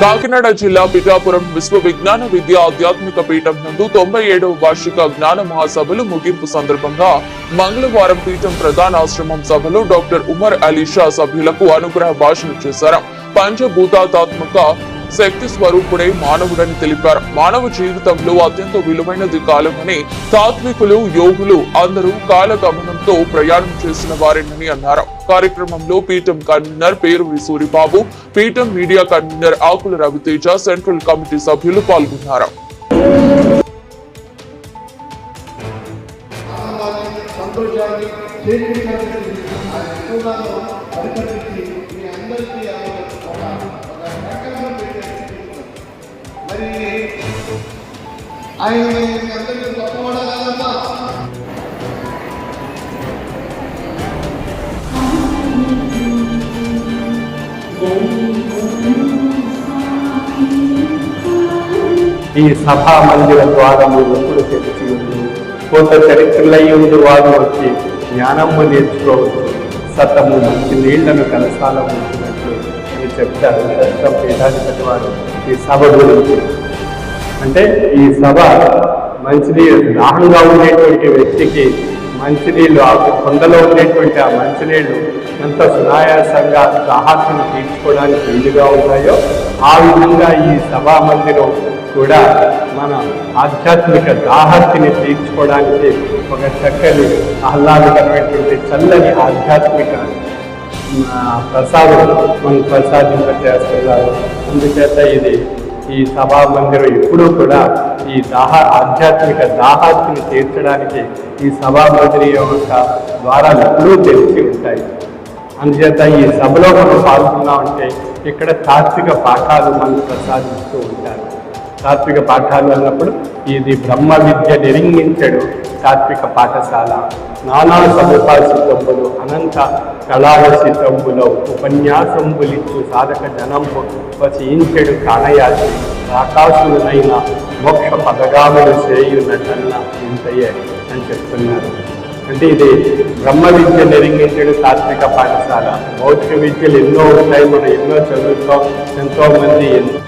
కాకినాడ జిల్లా పిఠాపురం విశ్వ విజ్ఞాన విద్యా ఆధ్యాత్మిక పీఠం నందు తొంభై ఏడవ వార్షిక జ్ఞాన మహాసభలు ముగింపు సందర్భంగా మంగళవారం పీఠం ప్రధాన ఆశ్రమం సభలో డాక్టర్ ఉమర్ అలీషా సభ్యులకు అనుగ్రహ భాషణ చేశారు. పంచభూతాత్మక శక్తి స్వరూపుడే మానవుడని తెలిపారు. మానవ జీవితంలో అత్యంత విలువైనది కాలమని తాత్వికులు యోగులు అందరూ కాల గమనంతో ప్రయాణం చేసిన వారేనని అన్నారు. కార్యక్రమంలో పీఠం కన్వీనర్ పేరు సూరిబాబు పీఠం media convener Akula Raviteja central committee సభ్యులు పాల్గొన్నారు. సంతోషాన్ని ఆయన మీ అందరికీ గొప్పవాడా కాదమ్మా ఈ సభా మందిర ద్వారము ఎప్పుడు తెరిచి ఉంది కొంత చరిత్రలయ్యుండు వారు వచ్చి జ్ఞానము నేర్చుకోవచ్చు. సతము మంచి నీళ్ళను కలసాల ఉంచినట్లు అని చెప్తారు. దర్శనం పీఠాధిపతి వారు ఈ సభ గురించి అంటే ఈ సభ మంచినీళ్ళు దాహంగా ఉండేటువంటి వ్యక్తికి మంచినీళ్ళు ఆ కొండలో ఉండేటువంటి ఆ మంచినీళ్ళు ఎంత సునాయాసంగా దాహాన్ని తీర్చుకోవడానికి వీలుగా ఉన్నాయో ఆ విధంగా ఈ సభా మందిరం కూడా మన ఆధ్యాత్మిక దాహత్తిని తీర్చుకోవడానికి ఒక చక్కని ఆహ్లాదకరమైనటువంటి చల్లని ఆధ్యాత్మిక ప్రసాదం మనం ప్రసాదింప చేస్తున్నారు అందుచేత ఇది ఈ సభా మందిరం ఎప్పుడూ కూడా ఈ దాహ ఆధ్యాత్మిక దాహాత్తిని తీర్చడానికి ఈ సభా మందిరం యొక్క ద్వారాలు ఎప్పుడూ తెరిచి ఉంటాయి. అందుచేత ఈ సభలో మనం పాల్గొన్నామంటే ఇక్కడ తాత్విక పాఠాలు మనం ప్రసాదిస్తూ ఉంటారు. తాత్విక పాఠాలు అన్నప్పుడు ఇది బ్రహ్మ విద్య నిరింగించడు తాత్విక పాఠశాల. నానా సముపాసితంబులు అనంత కళారసితంబులో ఉపన్యాసంబులిచ్చు సాధక జనంబు వసించెడు కాణయాసి ఆకాశులనైన మోక్ష పదగాములు చేయునటన్న ఇంతయే అని చెప్తున్నారు. అంటే ఇది బ్రహ్మ విద్య నిరింగించడం తాత్విక పాఠశాల. భౌతిక విద్యలు ఎన్నో ఉంటాయి మనం ఎన్నో చదువుతాం ఎంతోమంది ఎన్నో